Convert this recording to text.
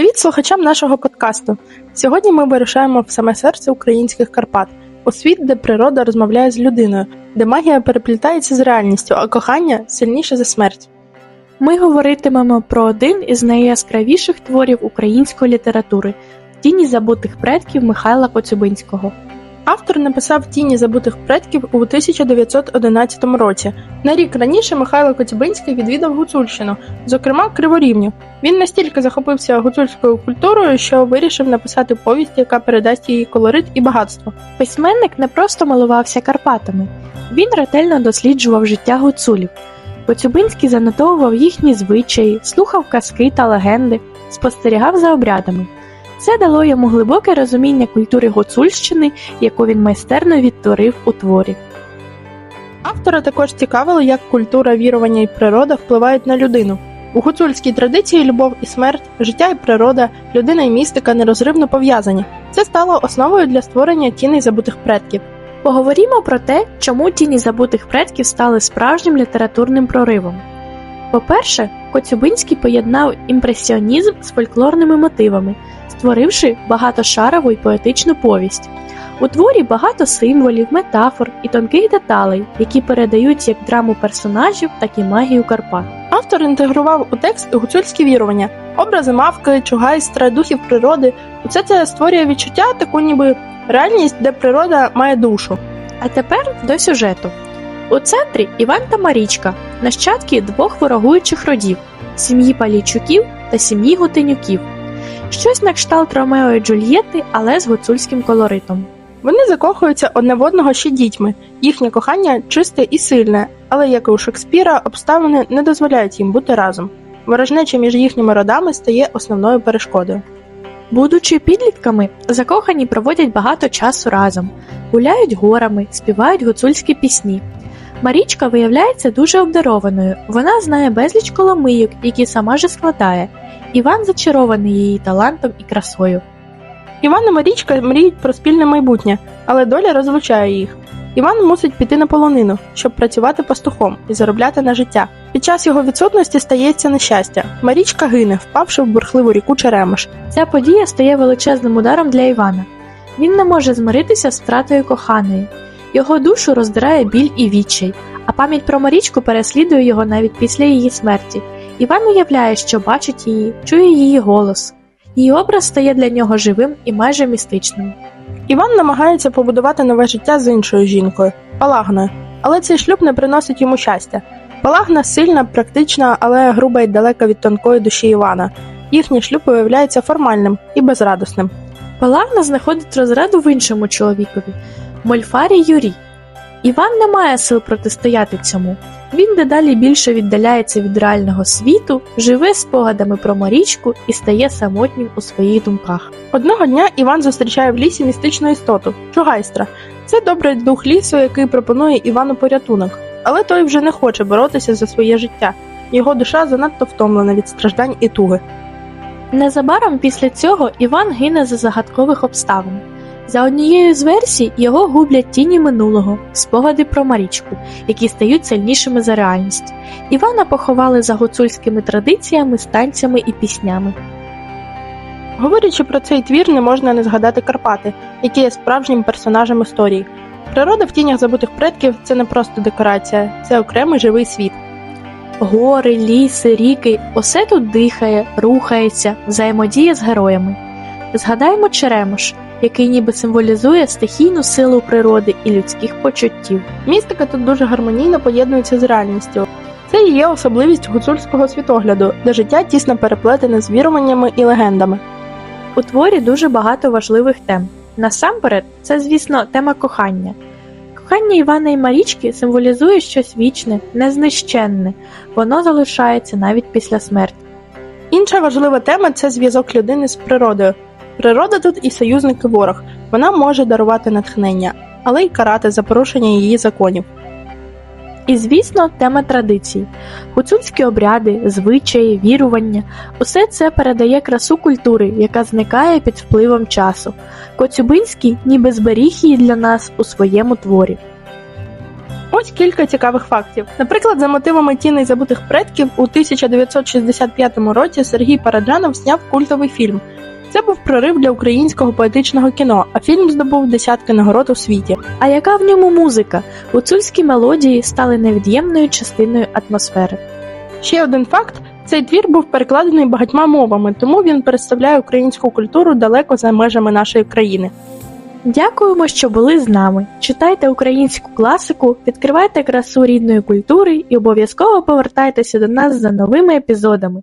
Привіт слухачам нашого подкасту. Сьогодні ми вирушаємо в саме серце українських Карпат, у світ, де природа розмовляє з людиною, де магія переплітається з реальністю, а кохання сильніше за смерть. Ми говоритимемо про один із найяскравіших творів української літератури Тіні забутих предків Михайла Коцюбинського. Автор написав тіні забутих предків у 1911 році. На рік раніше Михайло Коцюбинський відвідав Гуцульщину, зокрема Криворівню. Він настільки захопився гуцульською культурою, що вирішив написати повість, яка передасть її колорит і багатство. Письменник не просто милувався Карпатами, він ретельно досліджував життя гуцулів. Коцюбинський занотовував їхні звичаї, слухав казки та легенди, спостерігав за обрядами. Це дало йому глибоке розуміння культури Гуцульщини, яку він майстерно відтворив у творі. Автора також цікавило, як культура, вірування і природа впливають на людину. У гуцульській традиції любов і смерть, життя і природа, людина і містика нерозривно пов'язані. Це стало основою для створення тіней забутих предків. Поговоримо про те, чому тіні забутих предків стали справжнім літературним проривом. По-перше, Коцюбинський поєднав імпресіонізм з фольклорними мотивами, створивши багатошарову й поетичну повість. У творі багато символів, метафор і тонких деталей, які передають як драму персонажів, так і магію Карпат. Автор інтегрував у текст гуцульські вірування, образи мавки, чугайстра, духів природи. Усе це створює відчуття таку ніби реальність, де природа має душу. А тепер до сюжету. У центрі Іван та Марічка, нащадки двох ворогуючих родів сім'ї Палійчуків та сім'ї Гутенюків. Щось на кшталт Ромео і Джульєтти, але з гуцульським колоритом. Вони закохуються одне в одного ще дітьми. Їхнє кохання чисте і сильне, але як і у Шекспіра, обставини не дозволяють їм бути разом. Ворожнеча між їхніми родами стає основною перешкодою. Будучи підлітками, закохані проводять багато часу разом, гуляють горами, співають гуцульські пісні. Марічка виявляється дуже обдарованою. Вона знає безліч коломийок, які сама же складає. Іван зачарований її талантом і красою. Іван і Марічка мріють про спільне майбутнє, але доля розлучає їх. Іван мусить піти на полонину, щоб працювати пастухом і заробляти на життя. Під час його відсутності стається нещастя. Марічка гине, впавши в бурхливу ріку Черемош. Ця подія стає величезним ударом для Івана. Він не може змиритися з втратою коханої. Його душу роздирає біль і відчай, а пам'ять про Марічку переслідує його навіть після її смерті. Іван уявляє, що бачить її, чує її голос. Її образ стає для нього живим і майже містичним. Іван намагається побудувати нове життя з іншою жінкою Палагною, але цей шлюб не приносить йому щастя. Палагна сильна, практична, але груба й далека від тонкої душі Івана. Їхній шлюб виявляється формальним і безрадосним. Палагна знаходить розраду в іншому чоловікові Мольфарі Юрій. Іван не має сил протистояти цьому. Він дедалі більше віддаляється від реального світу, живе спогадами про Марічку і стає самотнім у своїх думках. Одного дня Іван зустрічає в лісі містичну істоту чугайстра. Це добрий дух лісу, який пропонує Івану порятунок. Але той вже не хоче боротися за своє життя. Його душа занадто втомлена від страждань і туги. Незабаром після цього Іван гине за загадкових обставин. За однією з версій його гублять тіні минулого, спогади про Марічку, які стають сильнішими за реальність. Івана поховали за гуцульськими традиціями, станцями і піснями. Говорячи про цей твір, не можна не згадати Карпати, які є справжнім персонажем історії. Природа в тінях забутих предків це не просто декорація, це окремий живий світ. Гори, ліси, ріки усе тут дихає, рухається, взаємодіє з героями. Згадаємо Черемош, який ніби символізує стихійну силу природи і людських почуттів. Містика тут дуже гармонійно поєднується з реальністю. Це і є особливість гуцульського світогляду, де життя тісно переплетене з віруваннями і легендами. У творі дуже багато важливих тем. Насамперед, це, звісно, тема кохання. Кохання Івана і Марічки символізує щось вічне, незнищенне, воно залишається навіть після смерті. Інша важлива тема це зв'язок людини з природою. Природа тут і союзник і ворог. Вона може дарувати натхнення, але й карати за порушення її законів. І, звісно, тема традицій. Гуцульські обряди, звичаї, вірування усе це передає красу культури, яка зникає під впливом часу. Коцюбинський ніби зберіг її для нас у своєму творі. Ось кілька цікавих фактів. Наприклад, за мотивами тіней забутих предків у 1965 році Сергій Параджанов зняв культовий фільм. Це був прорив для українського поетичного кіно, а фільм здобув десятки нагород у світі. А яка в ньому музика? Гуцульські мелодії стали невід'ємною частиною атмосфери. Ще один факт: цей твір був перекладений багатьма мовами, тому він представляє українську культуру далеко за межами нашої країни. Дякуємо, що були з нами. Читайте українську класику, відкривайте красу рідної культури і обов'язково повертайтеся до нас за новими епізодами.